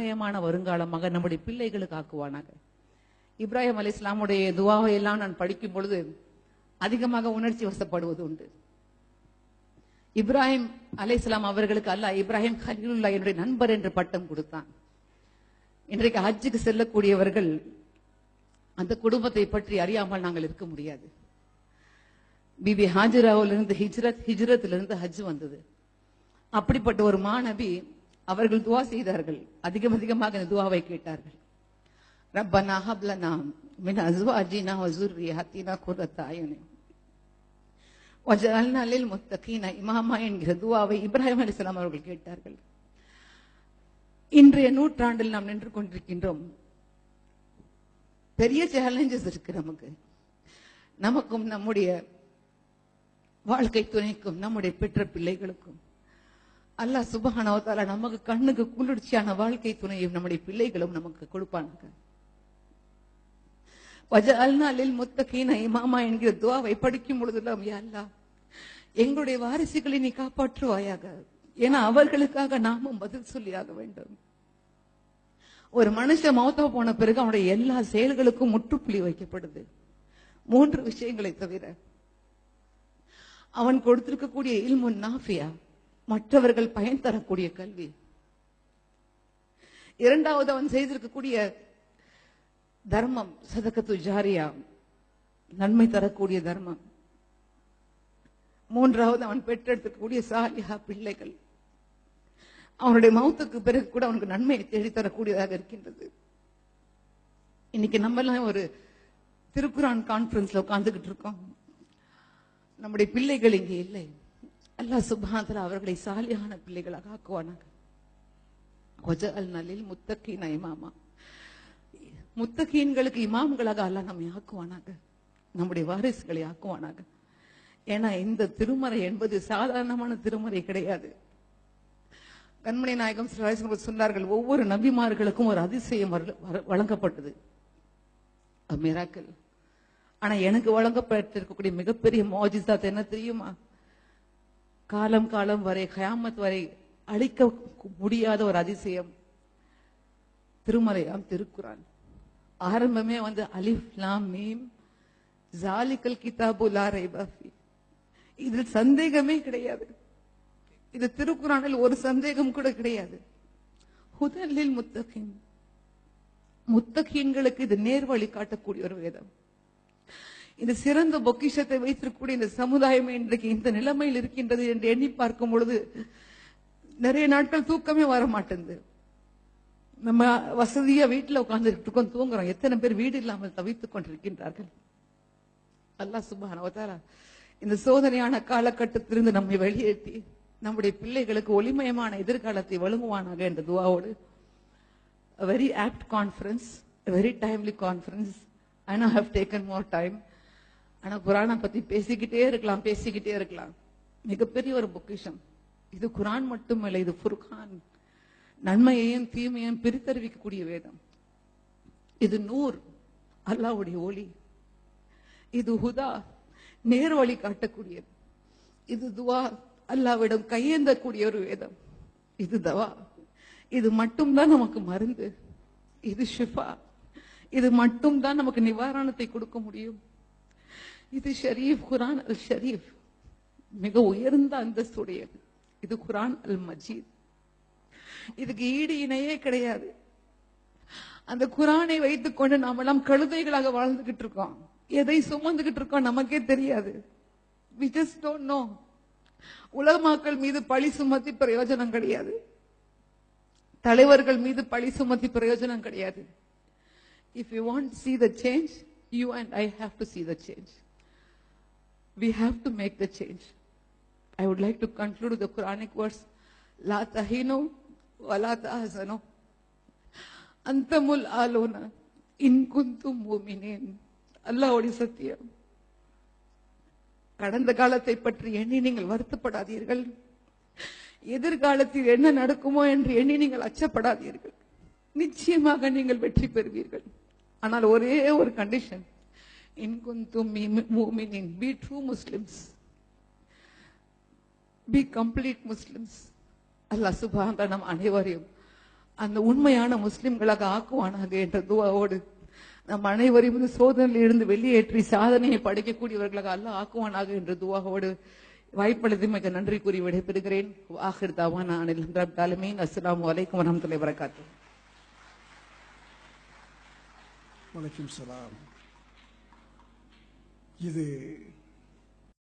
மயமான வருங்காலமாக நம்முடைய பிள்ளைகளுக்கு ஆக்குவானாக. இப்ராஹிம் அலி இஸ்லாமுடைய துவாவை எல்லாம் நான் படிக்கும் பொழுது அதிகமாக உணர்ச்சி வசப்படுவது உண்டு. இப்ராஹிம் அலை இஸ்லாம் அவர்களுக்கு அல்ல இப்ராஹிம் ஹலீலுல்லா என்னுடைய நண்பர் என்று பட்டம் கொடுத்தான். இன்றைக்கு ஹஜ்ஜுக்கு செல்லக்கூடியவர்கள் அந்த குடும்பத்தை பற்றி அறியாமல் நாங்கள் இருக்க முடியாது. பிபி ஹாஜிராவிலிருந்து ஹிஜ்ரத் ஹிஜ்ரத்திலிருந்து ஹஜ் வந்தது. அப்படிப்பட்ட ஒரு மாணவி அவர்கள் துவா செய்தார்கள். அதிகம் அதிகமாக இந்த துவாவை கேட்டார்கள். ரப்பனா ஹப்லனா மின் அஸ்வாஜினா வஸுர்ரியாத்தினா குர்ரத்த அயுனி. லில் முத்தகீன இமாமா என்கிற துவாவை இப்ராஹிம் அலிஸ்லாம் அவர்கள் கேட்டார்கள். இன்றைய நூற்றாண்டில் நாம் நின்று கொண்டிருக்கின்றோம். பெரிய சேலஞ்சஸ் இருக்கு நமக்கு. நமக்கும் நம்முடைய வாழ்க்கை துணைக்கும் நம்முடைய பெற்ற பிள்ளைகளுக்கும். அல்லாஹ் சுபஹானவத்தால நமக்கு கண்ணுக்கு குளிர்ச்சியான வாழ்க்கை துணையும் நம்முடைய பிள்ளைகளும் நமக்கு கொடுப்பானாங்க வஜஅல்னாலில் முத்தகீன இமாமா என்கிற துவாவை படிக்கும் பொழுதெல்லாம் யா எங்களுடைய வாரிசுகளை நீ காப்பாற்றுவாயாக. ஏன்னா அவர்களுக்காக நாமும் பதில் சொல்லியாக வேண்டும். ஒரு மனுஷன் மௌத்த போன பிறகு அவனுடைய எல்லா செயல்களுக்கும் முற்றுப்புள்ளி வைக்கப்படுது. மூன்று விஷயங்களை தவிர அவன் கொடுத்திருக்கக்கூடிய இல்முன் நாஃபியா மற்றவர்கள் பயன் தரக்கூடிய கல்வி. இரண்டாவது அவன் செய்திருக்கக்கூடிய தர்மம் சதக்கத்து ஜாரியா நன்மை தரக்கூடிய தர்மம். மூன்றாவது அவன் பெற்றெடுத்துக்கூடிய சாலிஹா பிள்ளைகள். அவனுடைய மௌத்துக்கு பிறகு கூட அவனுக்கு நன்மையை தேடித்தரக்கூடியதாக இருக்கின்றது. இன்னைக்கு நம்ம எல்லாம் ஒரு திருக்குறான் கான்பரன்ஸ்ல உட்கார்ந்துகிட்டு இருக்கோம். நம்முடைய பிள்ளைகள் இங்கே இல்லை. அல்லாஹ் சுபாந்தரா அவர்களை சாலியான பிள்ளைகளாக ஆக்குவானாங்க. அல் நலில் முத்தகீன இமாமா. முத்தகீன்களுக்கு இமாம்களாக அல்ல நம்மை ஆக்குவானாங்க. நம்முடைய வாரிசுகளை ஆக்குவானாங்க. ஏன்னா இந்த திருமறை என்பது சாதாரணமான திருமறை கிடையாது. கண்மணி நாயகம் சிவாஜி சொன்னார்கள் ஒவ்வொரு நபிமார்களுக்கும் ஒரு அதிசயம் வழங்கப்பட்டது. மிராக்கள் ஆனா எனக்கு வழங்கப்பட்டிருக்கக்கூடிய மிகப்பெரிய மோஜிசாத் என்ன தெரியுமா? காலம் காலம் வரை கயாமத் வரை அழிக்க முடியாத ஒரு அதிசயம். திருமலையாம் திருக்குறான் ஆரம்பமே வந்து அலிஃப் லாம் மீம் ஜாலிக்கல் கிதாபு லா ரைபா இதில் சந்தேகமே கிடையாது. இது திருக்குறானில் ஒரு சந்தேகம் கூட கிடையாது. ஹுதலில் முத்தகின். முத்தகீன்களுக்கு இது நேர்வழி காட்டக்கூடிய ஒரு வேதம். இந்த சிறந்த பொக்கிஷத்தை வைத்திருக்கக்கூடிய இந்த சமுதாயம் இன்றைக்கு இந்த நிலைமையில் இருக்கின்றது என்று எண்ணி பார்க்கும் பொழுது நிறைய நாட்கள் தூக்கமே வர மாட்டேங்குது நம்ம வசதியா வீட்டுல உட்கார்ந்து இருக்கோம் தூங்குறோம். எத்தனை பேர் வீடு இல்லாமல் தவித்துக் கொண்டிருக்கின்றார்கள்? அல்லா சுபான இந்த சோதனையான காலகட்டத்திலிருந்து நம்மை வெளியேற்றி நம்முடைய பிள்ளைகளுக்கு ஒளிமயமான எதிர்காலத்தை வழங்குவானாக என்ற துவாவோடு very apt conference very timely conference I know have taken more time. ஆனா குரானை பத்தி பேசிக்கிட்டே இருக்கலாம் பேசிக்கிட்டே இருக்கலாம். மிகப்பெரிய ஒரு பொக்கிஷம். இது குரான் மட்டுமல்ல இது ஃபுர்கான். நன்மையையும் தீமையையும் பிரித்தறிவிக்கக்கூடிய வேதம். இது நூர் அல்லாவுடைய ஒளி. இது ஹுதா நேர் வழி காட்டக்கூடியது. இது துவா அல்லாவிடம் கையேந்தக்கூடிய ஒரு வேதம். இது தவா. இது மட்டும்தான் நமக்கு மருந்து. இது ஷிஃபா. இது மட்டும்தான் நமக்கு நிவாரணத்தை கொடுக்க முடியும். இது ஷரீஃப் குரான் அல் ஷரீஃப். மிக உயர்ந்த அந்தஸ்துடையது இது குரான் அல் மஜீத். இதுக்கு ஈடு இணையே கிடையாது. அந்த குரானை வைத்துக்கொண்டு நாமெல்லாம் கழுதைகளாக வாழ்ந்துகிட்டு இருக்கோம். எதை சுமந்துகிட்டு இருக்கோம் நமக்கே தெரியாது. We just நோ உலக உலமாக்கள் மீது பழி சுமத்தி பிரயோஜனம் கிடையாது. தலைவர்கள் மீது பழி சுமத்தி பிரயோஜனம் கிடையாது. If you want see the change you and I have to see the change we have to make the change. I would like to conclude with the quranic verse la tahinu wa la tahzanu அந்தமுல் ஆலோன இன்குந்தும் மூமினேன் அல்லாஹ்வுடைய சத்தியம். கடந்த காலத்தை பற்றி எண்ணி நீங்கள் வருத்தப்படாதீர்கள். எதிர்காலத்தில் என்ன நடக்குமோ என்று எண்ணி நீங்கள் அச்சப்படாதீர்கள். நிச்சயமாக நீங்கள் வெற்றி பெறுவீர்கள். ஆனால் ஒரே ஒரு condition in kuntum mu'minin, be true Muslims be complete Muslims Allah சுபாங்க நம் அனைவரையும் அந்த உண்மையான முஸ்லிம்களாக ஆக்குவானாக என்ற துவாவோடு நம் அனைவரையும் இந்த சோதனையில் இருந்து வெளியேற்றி சாதனையை படைக்கக்கூடியவர்களாக அல்ல ஆக்குவானாக என்ற துவாவோடு வாய்ப்பளித்து மிக நன்றி கூறி விடைபெறுகிறேன். ஆஹிர் தாவானா அனில் ரப் ஆலமீன். அஸ்ஸலாமு அலைக்கும் வரஹ்மத்துல்லாஹி வரகாத்துஹு சலாம். இது